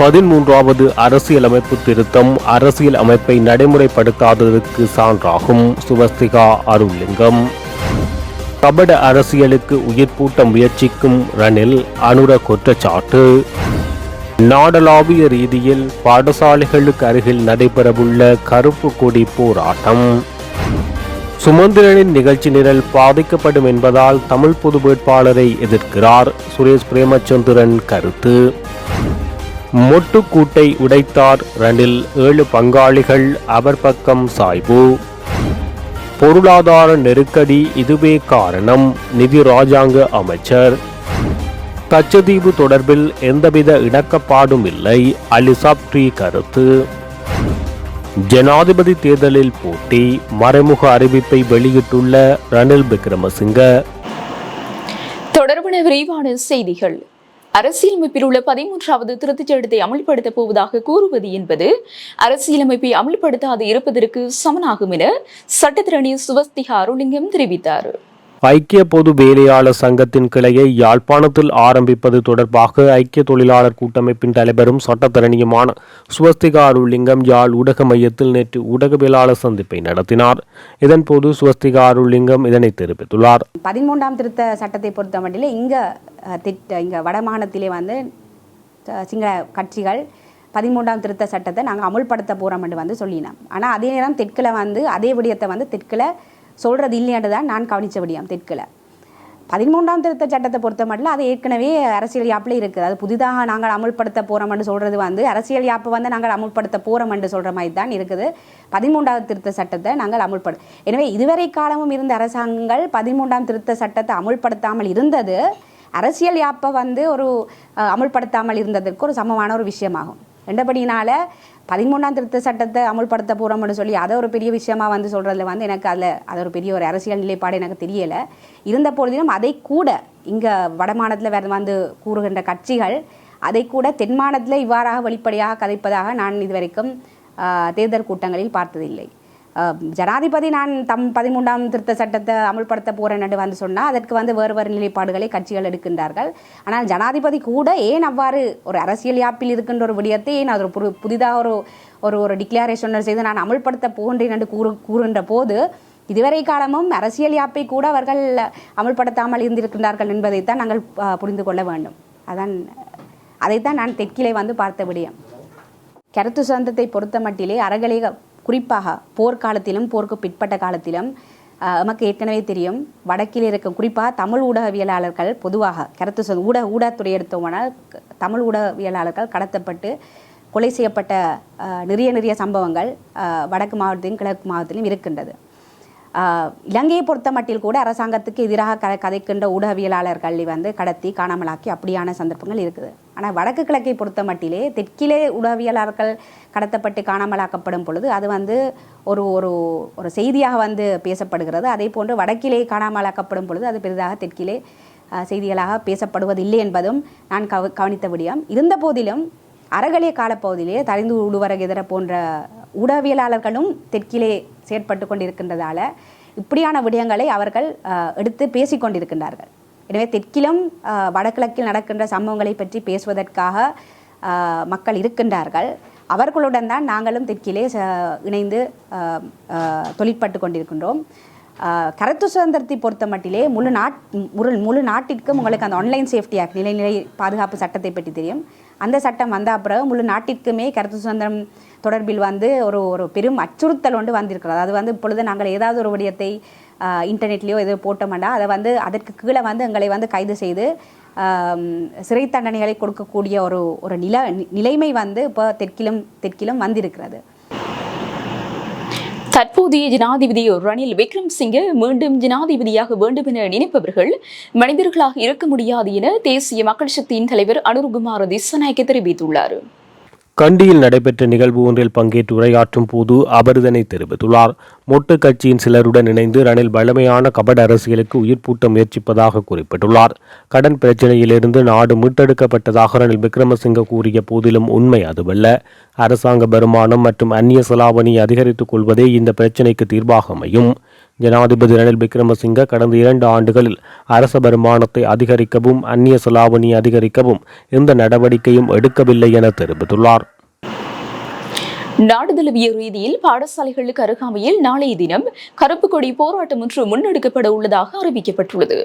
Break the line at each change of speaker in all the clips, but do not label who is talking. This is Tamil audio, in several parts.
பதிமூன்றாவது அரசியலமைப்பு திருத்தம் அரசியல் அமைப்பை நடைமுறைப்படுத்தாததற்கு சான்றாகும். சுவஸ்திகா அருள்லிங்கம். கபட அரசியலுக்கு உயிர்ப்பூட்ட முயற்சிக்கும் ரணில் அனுர குற்றச்சாட்டு. நாடளாவிய ரீதியில் பாடசாலைகளுக்கு அருகில் நடைபெறவுள்ள கருப்பு கொடி போராட்டம். சுமந்திரனின் நிகழ்ச்சி நிரல் பாதிக்கப்படும் என்பதால் தமிழ் பொது வேட்பாளரை எதிர்க்கிறார் சுரேஷ் பிரேமச்சந்திரன் கருத்து. மொட்டுக்கூட்டை உடைத்தார் ரணில் ஏழு பங்காளிகள் அவர் பக்கம் சாய்வு பொருளாதார நெருக்கடி இதுவே காரணம் நிதி ராஜாங்க அமைச்சர். கச்சதீவு தொடர்பில் எந்தவித இணக்கப்பாடும் இல்லை அலிசாப்ட்ரி கருத்து. ஜனாதிபதி தேர்தலில் போட்டி மறைமுக அறிவிப்பை வெளியிட்டுள்ள ரணில் விக்ரமசிங்க.
தொடர்பான விரிவான செய்திகள். அரசியலமைப்பில் உள்ள பதிமூன்றாவது திருத்தச் சட்டத்தை அமல்படுத்த போவதாக கூறுவது என்பது அரசியலமைப்பை அமல்படுத்தாது இருப்பதற்கு சமனாகும் என சட்டத்திரணி சுவஸ்திகா அருளிங்கம் தெரிவித்தார்.
ஐக்கிய பொது வேலையாளர் சங்கத்தின் கிளையை யாழ்ப்பாணத்தில் ஆரம்பிப்பது தொடர்பாக ஐக்கிய தொழிலாளர் கூட்டமைப்பின் தலைவரும் சட்டத்தரணியுமான சுவஸ்திகா அருள்லிங்கம் யாழ் ஊடக மையத்தில் நேற்று ஊடகவியலாளர் சந்திப்பை நடத்தினார். இதன்போது சுவஸ்திகா அருள்லிங்கம் இதனை தெரிவித்துள்ளார்.
பதிமூன்றாம் திருத்த சட்டத்தை பொறுத்தமட்டில் இங்கே திட்ட இங்கே வடமாகாணத்திலே வந்து சிங்கள கட்சிகள் பதிமூன்றாம் திருத்த சட்டத்தை நாங்கள் அமுல்படுத்த போகிறோம்னு வந்து சொல்லினோம். ஆனால் அதே நேரம் தெற்கில் வந்து அதே விடயத்தை வந்து தெற்கில் சொல்கிறது இல்லையாண்டு தான் நான் கவனித்தபடியாம் தெற்கில். பதிமூன்றாம் திருத்த சட்டத்தை பொறுத்த மட்டும் அது ஏற்கனவே அரசியல் யாப்பில் இருக்குது. அது புதிதாக நாங்கள் அமுல்படுத்த போகிறோம்னு சொல்கிறது வந்து அரசியல் யாப்பை வந்து நாங்கள் அமுல்படுத்த போகிறோம்னு சொல்கிற மாதிரி தான் இருக்குது. பதிமூன்றாவது திருத்த சட்டத்தை நாங்கள் அமுல்படு எனவே இதுவரை காலமும் இருந்த அரசாங்கங்கள் பதிமூன்றாம் திருத்த சட்டத்தை அமுல்படுத்தாமல் இருந்தது. அரசியல் யாப்பை வந்து ஒரு அமுல்படுத்தாமல் இருந்ததற்கு ஒரு சமமான ஒரு விஷயமாகும். ரெண்டபடினால பதிமூணாம் திருத்த சட்டத்தை அமுல்படுத்த போகிறோம்னு சொல்லி அதை ஒரு பெரிய விஷயமா வந்து சொல்கிறதுல வந்து எனக்கு அதில் அது ஒரு பெரிய ஒரு அரசியல் நிலைப்பாடு எனக்கு தெரியலை. இருந்த பொழுதிலும் அதை கூட இங்கே வடமாநிலத்தில் வேறு வந்து கூறுகின்ற கட்சிகள் அதை கூட தென்மாநிலத்தில் இவ்வாறாக வெளிப்படையாக கதைப்பதாக நான் இதுவரைக்கும் தேர்தல் கூட்டங்களில் பார்த்ததில்லை. ஜனாதிபதி நான் தம் பதிமூன்றாம் திருத்த சட்டத்தை அமுல்படுத்த போகிறேன் வந்து சொன்னால் அதற்கு வந்து வேறு வேறு நிலைப்பாடுகளை கட்சிகள் எடுக்கின்றார்கள். ஆனால் ஜனாதிபதி கூட ஏன் அவ்வாறு ஒரு அரசியல் யாப்பில் இருக்கின்ற ஒரு விடயத்தை ஏன் அது ஒரு புது புதிதாக ஒரு ஒரு ஒரு டிக்ளரேஷன் செய்து நான் அமுல்படுத்த போகின்றேன் என்று கூறு கூறுகின்ற போது இதுவரை காலமும் அரசியல் யாப்பை கூட அவர்கள் அமுல்படுத்தாமல் இருந்திருக்கின்றார்கள் என்பதைத்தான் நாங்கள் புரிந்து கொள்ள வேண்டும். அதான் அதைத்தான் நான் தெற்கிலே வந்து பார்த்த விடயம். கருத்து சுதந்திரத்தை பொறுத்த மட்டிலே அறகலை குறிப்பாக போர்க்காலத்திலும் போருக்கு பிற்பட்ட காலத்திலும் நமக்கு ஏற்கனவே தெரியும் வடக்கில் இருக்கும் குறிப்பாக தமிழ் ஊடகவியலாளர்கள் பொதுவாக கருத்து சொல் ஊடக ஊடகத்துறை எடுத்தோம்னால் தமிழ் ஊடகவியலாளர்கள் கடத்தப்பட்டு கொலை செய்யப்பட்ட நிறைய நிறைய சம்பவங்கள் வடக்கு மாவட்டத்திலும் கிழக்கு மாவட்டத்திலும் இருக்கின்றது. இலங்கையை பொறுத்த மட்டில் கூட அரசாங்கத்துக்கு எதிராக க கதைக்கின்ற ஊடகவியலாளர்களை வந்து கடத்தி காணாமலாக்கி அப்படியான சந்தர்ப்பங்கள் இருக்குது. ஆனால் வடக்கு கிழக்கை பொறுத்த மட்டிலே தெற்கிலே ஊடகவியலாளர்கள் கடத்தப்பட்டு காணாமலாக்கப்படும் பொழுது அது வந்து ஒரு ஒரு ஒரு செய்தியாக வந்து பேசப்படுகிறது. அதே போன்று வடக்கிலே காணாமலாக்கப்படும் பொழுது அது பெரிதாக தெற்கிலே செய்திகளாக பேசப்படுவதில்லை என்பதும் நான் கவ கவனித்த விடியம். இருந்த போதிலும் அறகலிய காலப்பகுதியிலே தரிந்து உடுவர எதிர போன்ற ஊடகவியலாளர்களும் தெற்கிலே செயற்பட்டு கொண்டிருக்கின்றதால இப்படியான விடயங்களை அவர்கள் எடுத்து பேசிக்கொண்டிருக்கின்றார்கள். எனவே தெற்கிலும் வடகிழக்கில் நடக்கின்ற சம்பவங்களை பற்றி பேசுவதற்காக மக்கள் இருக்கின்றார்கள். அவர்களுடன் தான் நாங்களும் தெற்கிலே இணைந்து ஆஹ், ஆஹ், தொழிற்பட்டு கொண்டிருக்கின்றோம் கருத்து சுதந்திரத்தை பொறுத்த மட்டிலே முழு நாட் முழு முழு நாட்டிற்கும் உங்களுக்கு அந்த ஆன்லைன் சேஃப்டி ஆக்ட் நிலைநிலை பாதுகாப்பு சட்டத்தை பற்றி தெரியும். அந்த சட்டம் வந்த பிறகு முழு நாட்டிற்குமே கருத்து சுதந்திரம் தொடர்பில் வந்து ஒரு ஒரு பெரும் அச்சுறுத்தல் ஒன்று வந்திருக்கிறது. அது வந்து இப்பொழுது நாங்கள் ஏதாவது ஒரு விடயத்தை இன்டர்நெட்லேயோ எதோ போட்டோம்னா அதை வந்து அதற்கு கீழே வந்து எங்களை வந்து கைது செய்து சிறை தண்டனைகளை கொடுக்கக்கூடிய ஒரு ஒரு நில நிலைமை வந்து இப்போ தெற்கிலும் தெற்கிலும் வந்திருக்கிறது.
தற்போதைய ஜனாதிபதி ரணில் விக்ரம்சிங்கே மீண்டும் ஜனாதிபதியாக வேண்டும் என நினைப்பவர்கள் மனிதர்களாக இருக்க முடியாது என தேசிய மக்கள் சக்தியின் தலைவர் அனுருகுமார் திசநாயக்க தெரிவித்துள்ளார்.
கண்டியில் நடைபெற்ற நிகழ்வு ஒன்றில் பங்கேற்று உரையாற்றும் போது அவர் இதனை தெரிவித்துள்ளார். மொட்டு கட்சியின் சிலருடன் இணைந்து ரணில் வலிமையான கபட அரசியலுக்கு உயிர்ப்பூட்ட முயற்சிப்பதாக குறிப்பிட்டுள்ளார். கடன் பிரச்சினையிலிருந்து நாடு மீட்டெடுக்கப்பட்டதாக ரணில் விக்ரமசிங்க கூறிய போதிலும் உண்மை அதுவல்ல. அரசாங்க வருமானம் மற்றும் அந்நிய செலாவணி அதிகரித்துக் கொள்வதே இந்த பிரச்சினைக்கு தீர்வாக அமையும். ஜனாதிபதி ரணில் விக்ரமசிங்க கடந்த இரண்டு ஆண்டுகளில் அரச வருமானத்தை அதிகரிக்கவும் அந்நிய செலாவணி அதிகரிக்கவும் எந்த நடவடிக்கையும் எடுக்கவில்லை என தெரிவித்துள்ளார்.
நாடு தழுவிய ரீதியில் பாடசாலைகளுக்கு அருகாமையில் நாளைய தினம் கருப்பு கொடி போராட்டம் ஒன்று முன்னெடுக்கப்பட உள்ளதாக அறிவிக்கப்பட்டுள்ளது.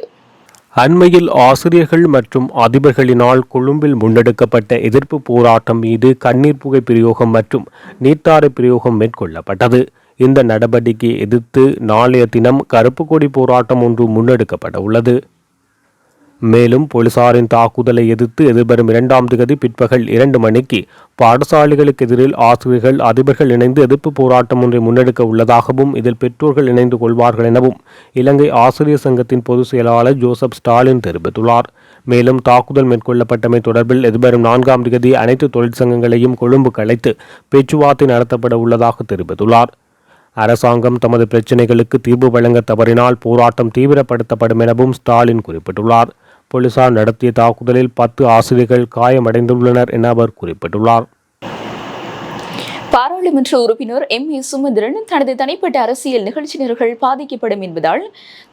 அண்மையில் ஆசிரியர்கள் மற்றும் அதிபர்களினால் கொழும்பில் முன்னெடுக்கப்பட்ட எதிர்ப்பு போராட்டம் மீது கண்ணீர் புகை பிரயோகம் மற்றும் நீர்த்தாரை பிரயோகம் மேற்கொள்ளப்பட்டது. இந்த நடவடிக்கையை எதிர்த்து நாளைய தினம் கருப்பு கொடி போராட்டம் ஒன்று முன்னெடுக்கப்பட உள்ளது. மேலும் போலீசாரின் தாக்குதலை எதிர்த்து எதிர்வரும் இரண்டாம் தேதி பிற்பகல் இரண்டு மணிக்கு பாடசாலைகளுக்கு எதிரில் ஆசிரியர்கள் அதிபர்கள் இணைந்து எதிர்ப்பு போராட்டம் ஒன்றை முன்னெடுக்க உள்ளதாகவும் இதில் பெற்றோர்கள் இணைந்து கொள்வார்கள் எனவும் இலங்கை ஆசிரியர் சங்கத்தின் பொதுச் செயலாளர் ஜோசப் ஸ்டாலின் தெரிவித்துள்ளார். மேலும் தாக்குதல் மேற்கொள்ளப்பட்டமை தொடர்பில் எதிர்வரும் நான்காம் தேதி அனைத்து தொழிற்சங்கங்களையும் கொழும்பு கலைத்து பேச்சுவார்த்தை நடத்தப்பட உள்ளதாக தெரிவித்துள்ளார். அரசாங்கம் தமது பிரச்சினைகளுக்கு தீர்வு வழங்க தவறினால் போராட்டம் தீவிரப்படுத்தப்படும் எனவும் ஸ்டாலின் குறிப்பிட்டுள்ளார். போலீசார் நடத்திய தாக்குதலில் பத்து ஆசிரியர்கள் காயமடைந்துள்ளனர் என அவர் குறிப்பிட்டுள்ளார்.
பாராளுமன்ற உறுப்பினர் எம். ஏ. சுமந்திரன் தனது தனிப்பட்ட அரசியல் நிகழ்ச்சியினர்கள் பாதிக்கப்படும் என்பதால்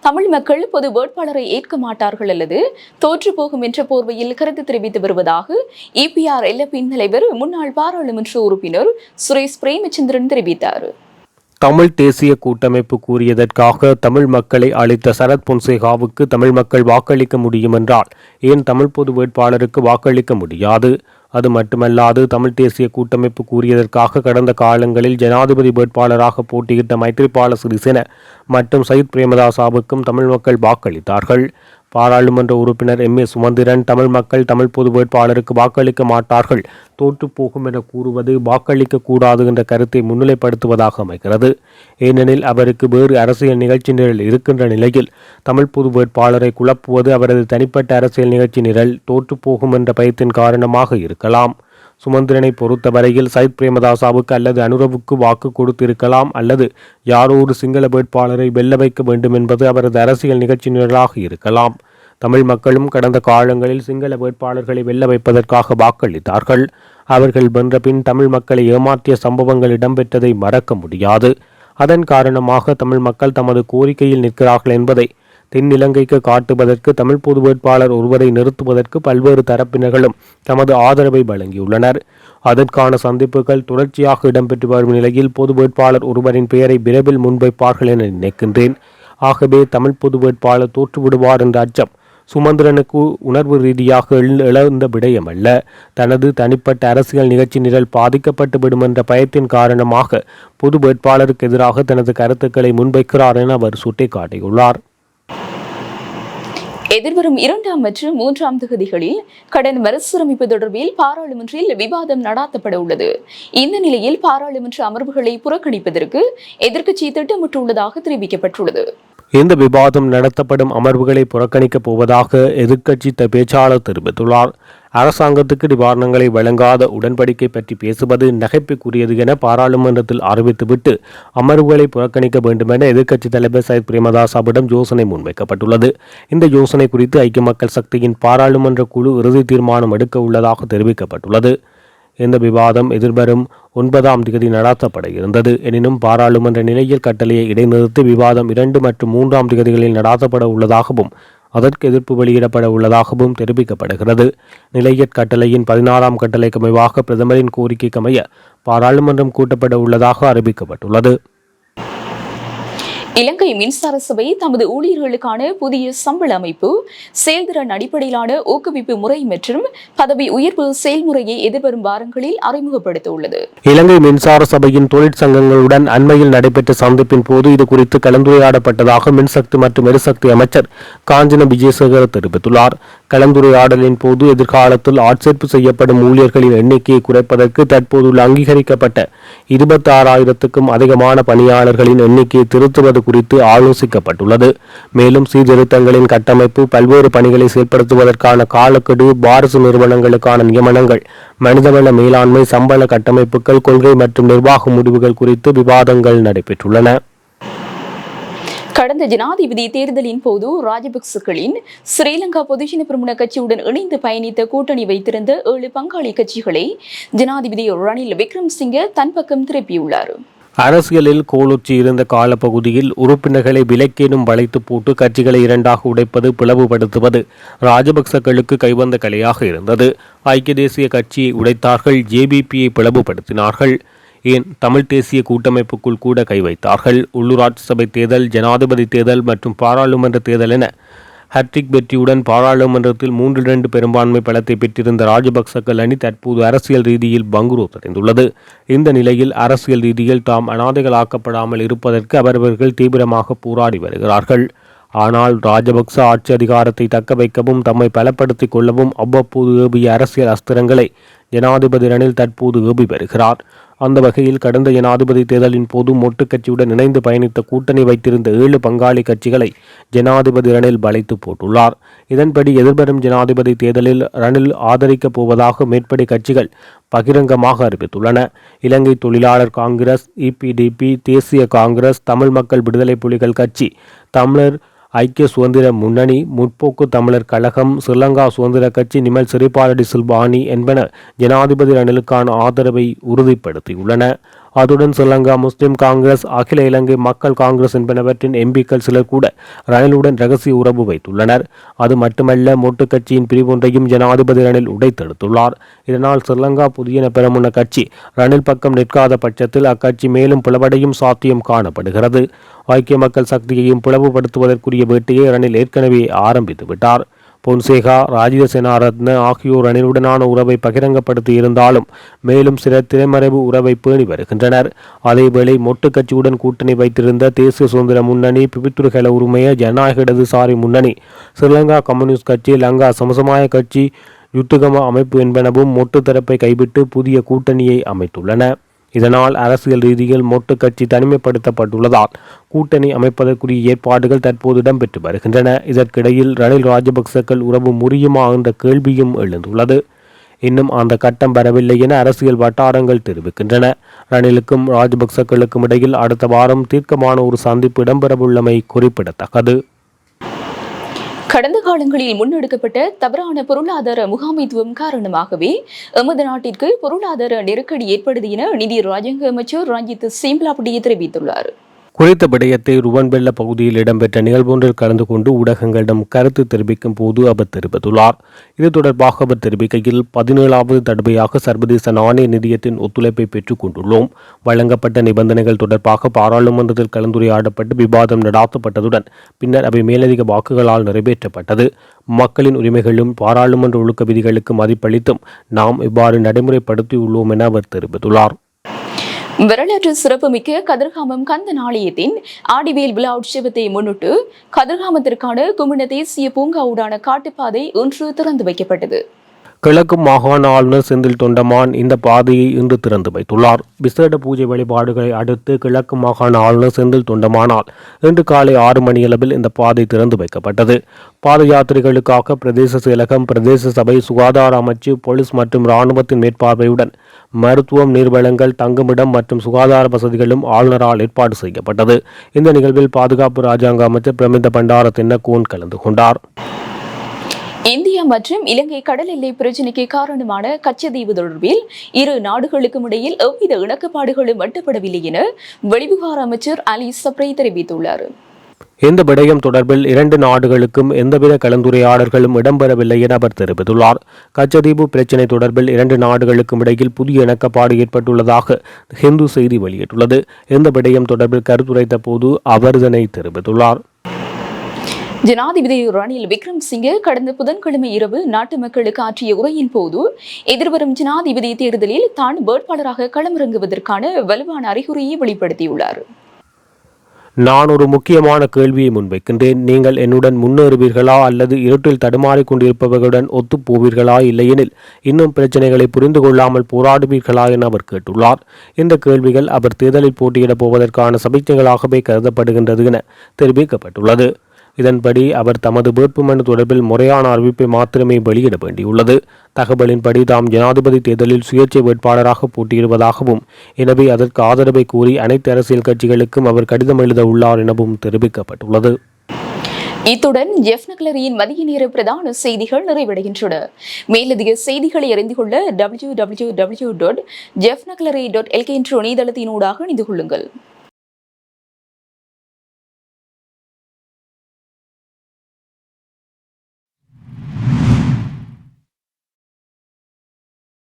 தமிழ் மக்கள் பொது வேட்பாளரை ஏற்க மாட்டார்கள் அல்லது தோற்று போகும் என்ற போர்வையில் கருத்து தெரிவித்து வருவதாக இபிஆர் எல்எப்பின் தலைவர் முன்னாள் பாராளுமன்ற உறுப்பினர் சுரேஷ் பிரேமச்சந்திரன் தெரிவித்தார்.
தமிழ் தேசிய கூட்டமைப்பு கூறியதற்காக தமிழ் மக்களை அளித்த சரத் பொன்சேகாவுக்கு தமிழ் மக்கள் வாக்களிக்க முடியும் என்றால் ஏன் தமிழ் பொது வேட்பாளருக்கு வாக்களிக்க முடியாது? அது மட்டுமல்லாது தமிழ் தேசிய கூட்டமைப்பு கூறியதற்காக கடந்த காலங்களில் ஜனாதிபதி வேட்பாளராக போட்டியிட்ட மைத்ரிபால சிறிசேன மற்றும் சயித் பிரேமதாசாவுக்கும் தமிழ் மக்கள் வாக்களித்தார்கள். பாராளுமன்ற உறுப்பினர் எம். ஏ. சுமந்திரன் தமிழ் மக்கள் தமிழ் பொது வேட்பாளருக்கு வாக்களிக்க மாட்டார்கள். தோற்றுப்போகும் என கூறுவது வாக்களிக்க கூடாது என்ற கருத்தை முன்னிலைப்படுத்துவதாக அமைகிறது. ஏனெனில் அவருக்கு வேறு அரசியல் நிகழ்ச்சி நிரல் இருக்கின்ற நிலையில் தமிழ் பொது வேட்பாளரை குழப்புவது அவரது தனிப்பட்ட அரசியல் நிகழ்ச்சி நிரல் தோற்றுப் போகும் என்ற பயத்தின் காரணமாக இருக்கலாம். சுமந்திரனை பொறுத்தவரையில் சயித் பிரேமதாசாவுக்கு அல்லது அனுரவுக்கு வாக்கு கொடுத்திருக்கலாம் அல்லது யாரோ ஒரு சிங்கள வேட்பாளரை வெல்ல வைக்க வேண்டும் என்பது அவரது அரசியல் நிகழ்ச்சி நிரலாக இருக்கலாம். தமிழ் மக்களும் கடந்த காலங்களில் சிங்கள வேட்பாளர்களை வெல்ல வைப்பதற்காக வாக்களித்தார்கள். அவர்கள் வென்ற பின் தமிழ் மக்களை ஏமாற்றிய சம்பவங்கள் இடம்பெற்றதை மறக்க முடியாது. அதன் காரணமாக தமிழ் மக்கள் தமது கோரிக்கையில் நிற்கிறார்கள் என்பதை தென்னிலங்கைக்கு காட்டுவதற்கு தமிழ் பொது வேட்பாளர் ஒருவரை நிறுத்துவதற்கு பல்வேறு தரப்பினர்களும் தமது ஆதரவை வழங்கியுள்ளனர். அதற்கான சந்திப்புகள் தொடர்ச்சியாக இடம்பெற்று வரும் நிலையில் பொது வேட்பாளர் ஒருவரின் பெயரை விரைவில் முன்வைப்பார்கள் என நினைக்கின்றேன். ஆகவே தமிழ் பொது வேட்பாளர் தோற்றுவிடுவார் என்ற அச்சம் சுமந்திரனுக்கு உணர்வு ரீதியாக இழந்த விடயமல்ல. தனது தனிப்பட்ட அரசியல் நிகழ்ச்சி நிரல் பாதிக்கப்பட்டு விடும் என்ற பயத்தின் காரணமாக பொது வேட்பாளருக்கு எதிராக தனது கருத்துக்களை முன்வைக்கிறார் என அவர் சுட்டிக்காட்டியுள்ளார்.
எதிர்வரும் இரண்டாம் மற்றும் மூன்றாம் தொகுதிகளில் கடன் மறுசீரமைப்பு தொடர்பில் பாராளுமன்றில் விவாதம் நடாத்தப்பட உள்ளது. இந்த நிலையில் பாராளுமன்ற அமர்வுகளை புறக்கணிப்பதற்கு எதிர்க்கட்சி திட்டமிட்டுள்ளதாக தெரிவிக்கப்பட்டுள்ளது.
இந்த விவாதம் நடத்தப்படும் அமர்வுகளை புறக்கணிக்கப் போவதாக எதிர்க்கட்சி த- பேச்சாளர் தெரிவித்துள்ளார். அரசாங்கத்துக்கு நிவாரணங்களை வழங்காத உடன்படிக்கை பற்றி பேசுவது நகைப்புக்குரியது என பாராளுமன்றத்தில் அறிவித்துவிட்டு அமர்வுகளை புறக்கணிக்க வேண்டும் என எதிர்க்கட்சித் தலைவர் சைத் பிரேமதாசாவிடம் யோசனை முன்வைக்கப்பட்டுள்ளது. இந்த யோசனை குறித்து ஐக்கிய மக்கள் சக்தியின் பாராளுமன்ற குழு இறுதி தீர்மானம் எடுக்க உள்ளதாக தெரிவிக்கப்பட்டுள்ளது. இந்த விவாதம் எதிர்வரும் ஒன்பதாம் தேதி நடாத்தப்பட இருந்தது எனினும் பாராளுமன்ற நிலையில் கட்டளையை இடைநிறுத்தி விவாதம் இரண்டு மற்றும் மூன்றாம் தேதிகளில் நடாத்தப்பட உள்ளதாகவும் அதற்கு எதிர்ப்பு வெளியிடப்பட உள்ளதாகவும் தெரிவிக்கப்படுகிறது. நிலையற் கட்டளையின் பதினாறாம் கட்டளைக்கு அமைவாக பிரதமரின் கோரிக்கைக்கு அமைய பாராளுமன்றம் கூட்டப்பட உள்ளதாக அறிவிக்கப்பட்டுள்ளது.
இலங்கை மின்சார சபை தமது ஊழியர்களுக்கான புதிய சம்பள அமைப்பு செயல்திறன் அடிப்படையிலான ஊக்குவிப்பு முறை மற்றும் பதவி உயர்வு செயல்முறையை எதிர்வரும் வாரங்களில் அறிமுகப்படுத்த உள்ளது
இலங்கை மின்சார சபையின் தொழிற்சங்கங்களுடன் அண்மையில் நடைபெற்ற சந்திப்பின் போது இது குறித்து கலந்துரையாடப்பட்டதாக மின்சக்தி மற்றும் எரிசக்தி அமைச்சர் காஞ்சன விஜயசேகர தெரிவித்துள்ளார். கலந்துரையாடலின் போது எதிர்காலத்தில் ஆட்சேர்ப்பு செய்யப்படும் ஊழியர்களின் எண்ணிக்கையை குறைப்பதற்கு தற்போதுள்ள அங்கீகரிக்கப்பட்ட இருபத்தி ஆறாயிரத்துக்கும் அதிகமான பணியாளர்களின் எண்ணிக்கையை திருத்துவது குறித்து ஆலோசிக்கப்பட்டுள்ளது. மேலும் சீர்திருத்தங்களின் கட்டமைப்பு பல்வேறு பணிகளை செயல்படுத்துவதற்கான காலக்கெடு பாரசு நிறுவனங்களுக்கான நியமனங்கள் மனிதவள மேலாண்மை சம்பள கட்டமைப்புகள் கொள்கை மற்றும் நிர்வாக முடிவுகள் குறித்து விவாதங்கள் நடைபெற்றுள்ளன.
கடந்த ஜனாதிபதி தேர்தலின் போது ராஜபக்சகளின் ஸ்ரீலங்கா பொதுஜன பிரமுன கட்சியுடன் இணைந்து பயணித்த கூட்டணி வைத்திருந்த ஏழு பங்காளி கட்சிகளை ஜனாதிபதி ரணில் விக்ரம் சிங்க தன் பக்கம் திருப்பியுள்ளார்.
அரசியலில் கோலொச்சி இருந்த காலப்பகுதியில் உறுப்பினர்களை விலக்கேனும் வளைத்து போட்டு கட்சிகளை இரண்டாக உடைப்பது பிளவுபடுத்துவது ராஜபக்சக்களுக்கு கைவந்த கலையாக இருந்தது. ஐக்கிய தேசிய கட்சியை உடைத்தார்கள் ஜேபிபியை பிளவுபடுத்தினார்கள். ஏன்? தமிழ் தேசிய கூட்டமைப்புக்குள் கூட கை வைத்தார்கள் உள்ளூராட்சி சபை தேர்தல் ஜனாதிபதி தேர்தல் மற்றும் பாராளுமன்ற தேர்தல் என ஹர்திக் வெற்றியுடன் பாராளுமன்றத்தில் மூன்று இரண்டு பெரும்பான்மை பலத்தை பெற்றிருந்த ராஜபக்சக்கள் அணி தற்போது அரசியல் ரீதியில் பங்குரோத்தடைந்துள்ளது இந்த நிலையில் அரசியல் ரீதியில் தாம் அனாதைகளாக்கப்படாமல் இருப்பதற்கு அவரவர்கள் தீவிரமாக போராடி வருகிறார்கள். ஆனால் ராஜபக்ச ஆட்சி அதிகாரத்தை தக்க வைக்கவும் தம்மை பலப்படுத்திக் கொள்ளவும் அவ்வப்போது ஏவிய அரசியல் அஸ்திரங்களை ஜனாதிபதி ரணில் தற்போது ஏபி வருகிறார் அந்த வகையில் கடந்த ஜனாதிபதி தேர்தலின் போது மொட்டு கட்சியுடன் இணைந்து பயணித்த கூட்டணி வைத்திருந்த ஏழு பங்காளி கட்சிகளை ஜனாதிபதி ரணில் வளைத்து போட்டுள்ளார். இதன்படி எதிர்வரும் ஜனாதிபதி தேர்தலில் ரணில் ஆதரிக்கப் போவதாக மேற்படி கட்சிகள் பகிரங்கமாக அறிவித்துள்ளன. இலங்கை தொழிலாளர் காங்கிரஸ் இபிடிபி தேசிய காங்கிரஸ் தமிழ் மக்கள் விடுதலை புலிகள் கட்சி தமிழர் ஐக்கிய சுதந்திர முன்னணி முற்போக்கு தமிழர் கழகம் ஸ்ரீலங்கா சுதந்திர கட்சி நிமல் சிறிபாலடி சில்பானி என்பன ஜனாதிபதி ரணிலுக்கான ஆதரவை உறுதிப்படுத்தியுள்ளன. அத்துடன் ஸ்ரீலங்கா முஸ்லிம் காங்கிரஸ் அகில இலங்கை மக்கள் காங்கிரஸ் என்பனவற்றின் எம்பிக்கள் சிலர் கூட ரணிலுடன் ரகசிய உறவு வைத்துள்ளனர். அது மட்டுமல்ல மொட்டு கட்சியின் பிரிவொன்றையும் ஜனாதிபதி ரணில் உடைத்தெடுத்துள்ளார். இதனால் ஸ்ரீலங்கா புதியன பெறமுன்ன கட்சி ரணில் பக்கம் நிற்காத பட்சத்தில் அக்கட்சி மேலும் பிளவடையும் சாத்தியம் காணப்படுகிறது. ஐக்கிய மக்கள் சக்தியையும் பிளவுபடுத்துவதற்குரிய வேட்டையை ரணில் ஏற்கனவே ஆரம்பித்து விட்டார் பொன்சேகா ராஜீவ சேனாரத்ன ஆகியோர் ரணிலுடனான உறவை பகிரங்கப்படுத்தி இருந்தாலும் மேலும் சிலர் திரைமறைவு உறவை பேணி வருகின்றனர். அதேவேளை மொட்டு கட்சியுடன் கூட்டணி வைத்திருந்த தேசிய சுதந்திர முன்னணி பிபித்துருகல உரிமைய ஜனநாயக இடதுசாரி முன்னணி ஸ்ரீலங்கா கம்யூனிஸ்ட் கட்சி லங்கா சமசமாய கட்சி யுத்துகம அமைப்பு என்பனவும் மொட்டு தரப்பை கைவிட்டு புதிய கூட்டணியை அமைத்துள்ளன. இதனால் அரசியல் ரீதியில் மொட்டு கட்சி தனிமைப்படுத்தப்பட்டுள்ளதால் கூட்டணி அமைப்பதற்குரிய ஏற்பாடுகள் தற்போது இடம்பெற்று வருகின்றன. இதற்கிடையில் ரணில் ராஜபக்சக்கள் உறவு முறியுமா என்ற கேள்வியும் எழுந்துள்ளது. இன்னும் அந்த கட்டம் வரவில்லை என அரசியல் வட்டாரங்கள் தெரிவிக்கின்றன. ரணிலுக்கும் ராஜபக்சக்களுக்கும் இடையில் அடுத்த வாரம் தீர்க்கமான ஒரு சந்திப்பு இடம்பெறவுள்ளமை குறிப்பிடத்தக்கது.
கடந்த காலங்களில் முன்னெடுக்கப்பட்ட தவறான பொருளாதார முகாமைத்துவம் காரணமாகவே எமது நாட்டிற்கு பொருளாதார நெருக்கடி ஏற்படுது என நிதி ராஜாங்க அமைச்சர் ரஞ்சித் சிம்லாபுடியை தெரிவித்துள்ளார்.
குறித்த விடயத்தை ருவன்பெல்ல பகுதியில் இடம்பெற்ற நிகழ்வொன்றில் கலந்து கொண்டு ஊடகங்களிடம் கருத்து தெரிவிக்கும் போது அவர் தெரிவித்துள்ளார். இது தொடர்பாக அவர் தெரிவிக்கையில் பதினேழாவது தடவையாக சர்வதேச நாணய நிதியத்தின் ஒத்துழைப்பை பெற்றுக் கொண்டுள்ளோம். வழங்கப்பட்ட நிபந்தனைகள் தொடர்பாக பாராளுமன்றத்தில் கலந்துரையாடப்பட்டு விவாதம் நடாத்தப்பட்டதுடன் பின்னர் அவை மேலதிக வாக்குகளால் நிறைவேற்றப்பட்டது. மக்களின் உரிமைகளும் பாராளுமன்ற ஒழுக்க விதிகளுக்கு மதிப்பளித்தும் நாம் இவ்வாறு நடைமுறைப்படுத்தியுள்ளோம் என அவர் தெரிவித்துள்ளார்.
வரலாற்று சிறப்புமிக்க கதிர்காமம் கந்த நாளையத்தின் ஆடிவேல் விழா உற்சவத்தை முன்னிட்டு கதிர்காமத்திற்கான குமிண தேசிய பூங்காவுடான காட்டுப்பாதை இன்று திறந்து வைக்கப்பட்டது.
கிழக்கு மாகாண ஆளுநர் செந்தில் தொண்டமான் இந்த பாதையை இன்று திறந்து வைத்துள்ளார். விசேட பூஜை வழிபாடுகளை அடுத்து கிழக்கு மாகாண ஆளுநர் செந்தில் தொண்டமானால் இன்று காலை ஆறு மணியளவில் இந்த பாதை திறந்து வைக்கப்பட்டது. பாத யாத்திரைகளுக்காக பிரதேச செயலகம் பிரதேச சபை சுகாதார அமைச்சு போலீஸ் மற்றும் இராணுவத்தின் மேற்பார்வையுடன் மருத்துவம் நீர்வளங்கள் தங்குமிடம் மற்றும் சுகாதார வசதிகளும் ஆளுநரால் ஏற்பாடு செய்யப்பட்டது. இந்த நிகழ்வில் பாதுகாப்பு ராஜாங்க அமைச்சர் பிரமிந்த பண்டார தென்னகோன் கலந்து கொண்டார்.
இந்தியா மற்றும் இலங்கை கடல் எல்லை பிரச்சினைக்கு காரணமான கச்சதீவு தொடர்பில் இரு நாடுகளுக்கும் இடையில் எவ்வித இணக்கப்பாடுகளும் எட்டப்படவில்லை என வெளிவிவகார அமைச்சர் அலி சப்ரை தெரிவித்துள்ளார்.
இந்த விடயம் தொடர்பில் இரண்டு நாடுகளுக்கும் எந்தவித கலந்துரையாடல்களும் இடம்பெறவில்லை என அவர் தெரிவித்துள்ளார். கச்சதீபு பிரச்சினை தொடர்பில் இரண்டு நாடுகளுக்கும் இடையில் புதிய இணக்கப்பாடு ஏற்பட்டுள்ளதாக ஹிந்து செய்தி வெளியிட்டுள்ளது. இந்த விடயம் தொடர்பில் கருத்துரைத்த போது அவர் இதனை தெரிவித்துள்ளார்.
ஜனாதிபதி ரணில் விக்ரம்சிங்கே கடந்த புதன்கிழமை இரவு நாட்டு மக்களுக்கு ஆற்றிய உரையின் போது எதிர்வரும் ஜனாதிபதி தேர்தலில் தான் வேட்பாளராக களமிறங்குவதற்கான வலுவான அறிகுறியை வெளிப்படுத்தியுள்ளார்.
நான் ஒரு முக்கியமான கேள்வியை முன்வைக்கின்றேன். நீங்கள் என்னுடன் முன்னேறுவீர்களா அல்லது இருட்டில் தடுமாறிக் கொண்டிருப்பவர்களுடன் ஒத்துப் போவீர்களா இல்லையெனில் இன்னும் பிரச்சனைகளை புரிந்து கொள்ளாமல் போராடுவீர்களா என அவர் கேட்டுள்ளார். இந்த கேள்விகள் அவர் தேர்தலில் போட்டியிடப் போவதற்கான சமிக்ஞைகளாகவே கருதப்படுகின்றது என தெரிவிக்கப்பட்டுள்ளது. இதன்படி அவர் தமது வேட்புமனு தொடர்பில் முறையான அறிவிப்பை மாத்திரமே வெளியிட வேண்டியுள்ளது. தகவலின்படி தாம் ஜனாதிபதி தேர்தலில் சுயேட்சை வேட்பாளராக போட்டியிடுவதாகவும் எனவே அதற்கு ஆதரவை கூறி அனைத்து அரசியல் கட்சிகளுக்கும் அவர் கடிதம் எழுத உள்ளார் எனவும் தெரிவிக்கப்பட்டுள்ளது.
இத்துடன் ஜெஃப் நக்லரியின் மதிய நேர பிரதான செய்திகள் நிறைவடைகின்றன. மேலதிக செய்திகளை அறிந்து கொள்ள டபிள்யூ டபிள்யூ டபிள்யூ டாட் ஜெஃப் நகலரி டாட் எல்கே என்ற இணையதளத்தினூடாக இணைந்து கொள்ளுங்கள்.